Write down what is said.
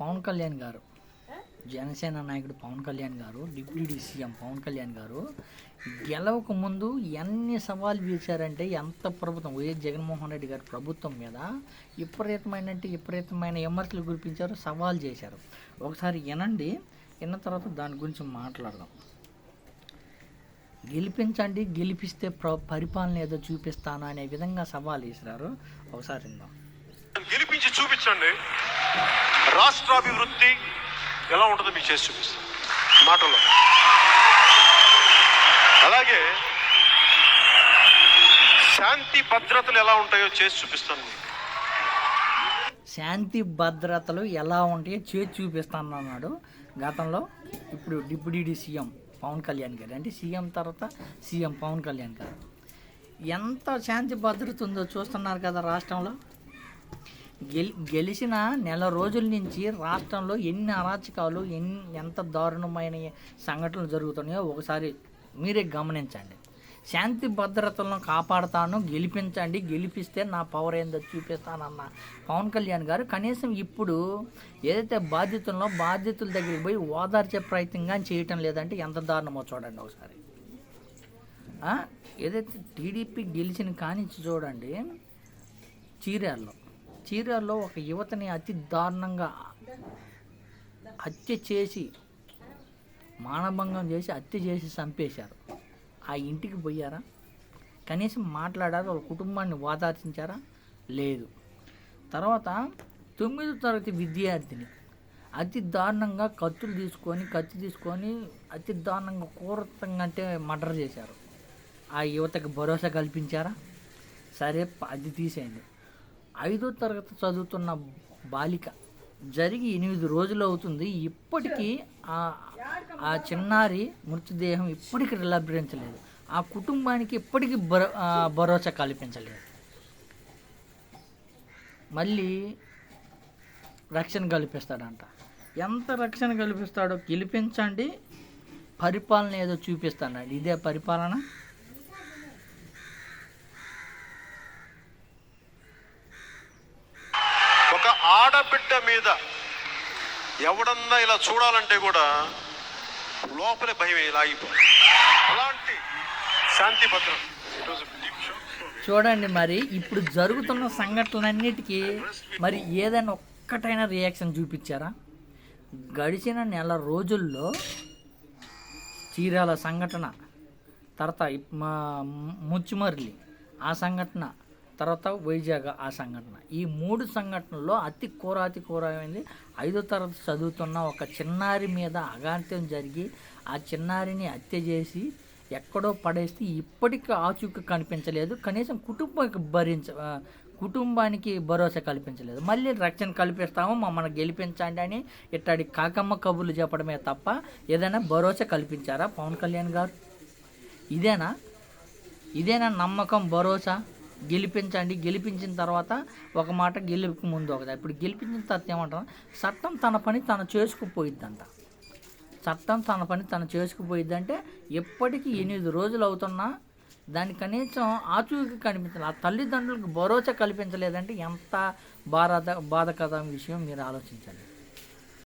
పవన్ కళ్యాణ్ గారు. జనసేన నాయకుడు పవన్ కళ్యాణ్ గారు డిప్యూటీ సీఎం పవన్ కళ్యాణ్ గారు గెలవక ముందు ఎన్ని సవాళ్ళు వీచారంటే ఎంత ప్రభుత్వం వైఎస్ జగన్మోహన్ రెడ్డి గారి ప్రభుత్వం మీద విపరీతమైన అంటే విపరీతమైన విమర్శలు గురిపించారు సవాల్ చేశారు. ఒకసారి వినండి విన్న తర్వాత దాని గురించి మాట్లాడదాం. గెలిపించండి గెలిపిస్తే ప్ర పరిపాలన ఏదో చూపిస్తాను అనే విధంగా సవాల్ వేసినారు. ఒకసారి గెలిపించి చూపించండి. రాష్ట్రాభివృద్ధి ఎలా ఉంటుందో మీకు చేసి చూపిస్తాను. మాటల్లో. అలాగే శాంతి భద్రతలు ఎలా ఉంటాయో చేసి చూపిస్తాను మీకు. శాంతి భద్రతలు ఎలా ఉంటాయో చేసి చూపిస్తాను అన్నాడు. గతంలో ఇప్పుడు డిప్యూటీ సీఎం పవన్ కళ్యాణ్ గారు. అంటే సీఎం తర్వాత సీఎం పవన్ కళ్యాణ్ గారు. ఎంత శాంతి భద్రత ఉందో చూస్తున్నారు కదా రాష్ట్రంలో? గెలిచిన నెల రోజుల నుంచి రాష్ట్రంలో ఎన్ని అరాచకాలు ఎన్ని ఎంత దారుణమైన సంఘటనలు జరుగుతున్నాయో ఒకసారి మీరే గమనించండి. శాంతి భద్రతలను కాపాడుతాను గెలిపించండి గెలిపిస్తే నా పవర్ ఏందో చూపిస్తానన్న పవన్ కళ్యాణ్ గారు కనీసం ఇప్పుడు ఏదైతే బాధ్యతల్లో బాధ్యతల దగ్గరికి పోయి ఓదార్చే ప్రయత్నంగా చేయటం లేదంటే ఎంత దారుణమో చూడండి ఒకసారి. ఏదైతే టీడీపీ గెలిచిన కానించి చూడండి చీరాల్లో చీరాల్లో ఒక యువతని అతి దారుణంగా హత్య చేసి మానభంగం చేసి హత్య చేసి చంపేశారు. ఆ ఇంటికి పోయారా? కనీసం మాట్లాడారు? వాళ్ళ కుటుంబాన్ని ఓదార్చించారా? లేదు. తర్వాత తొమ్మిదో తరగతి విద్యార్థిని అతి దారుణంగా కత్తులు తీసుకొని కత్తి తీసుకొని అతి దారుణంగా క్రూరత్వంగా అంటే మర్డర్ చేశారు. ఆ యువతకు భరోసా కల్పించారా? సరే అది తీసేయండి. ఐదో తరగతి చదువుతున్న బాలిక జరిగి ఎనిమిది రోజులు అవుతుంది. ఇప్పటికీ ఆ ఆ చిన్నారి మృతదేహం ఇప్పటికీ లభించలేదు ఆ కుటుంబానికి ఇప్పటికీ భరో భరోసా కల్పించలేదు. మళ్ళీ రక్షణ కల్పిస్తాడంట. ఎంత రక్షణ కల్పిస్తాడో గెలిపించండి పరిపాలన ఏదో చూపిస్తాడు. ఇదే పరిపాలన ఒక ఆడబిడ్డ మీద. ఎవడన్నా ఇలా చూడాలంటే కూడా లోపలే భయం లాగిపో అలాంటి శాంతి భద్రం. చూడండి మరి ఇప్పుడు జరుగుతున్న సంఘటనలన్నిటికీ మరి ఏదైనా ఒక్కటైనా రియాక్షన్ చూపించారా? గడిచిన నెల రోజుల్లో చీరాల సంఘటన తర్వాత మా ముచ్చుమర్లి ఆ సంఘటన తర్వాత వైజాగ్ ఆ సంఘటన. ఈ మూడు సంఘటనల్లో అతి కూర అతి కూరమైంది. ఐదో తరగతి చదువుతున్న ఒక చిన్నారి మీద అగాంత్యం జరిగి ఆ చిన్నారిని హత్య చేసి ఎక్కడో పడేస్తే ఇప్పటికీ ఆచూకీ కనిపించలేదు. కనీసం కుటుంబానికి భరించ కుటుంబానికి భరోసా కల్పించలేదు. మళ్ళీ రక్షణ కల్పిస్తాము మమ్మల్ని గెలిపించండి అని ఇట్లాంటి కాకమ్మ కబుర్లు చెప్పడమే తప్ప ఏదైనా భరోసా కల్పించారా పవన్ కళ్యాణ్ గారు? ఇదేనా? ఇదేనా నమ్మకం భరోసా? గెలిపించండి. గెలిపించిన తర్వాత ఒక మాట గెలుపుకు ముందు ఒకటి. ఇప్పుడు గెలిపించిన తర్వాత ఏమంటారు? చట్టం తన పని తను చేసుకుపోయిద్దంట. చట్టం తన పని తను చేసుకుపోయిద్దంటే ఎప్పటికీ ఎనిమిది రోజులు అవుతున్నా దాని కనీసం ఆచూకీ కనిపించాలి ఆ తల్లిదండ్రులకు భరోసా కల్పించలేదంటే ఎంత బాధ బాధకరం విషయం మీరు ఆలోచించండి.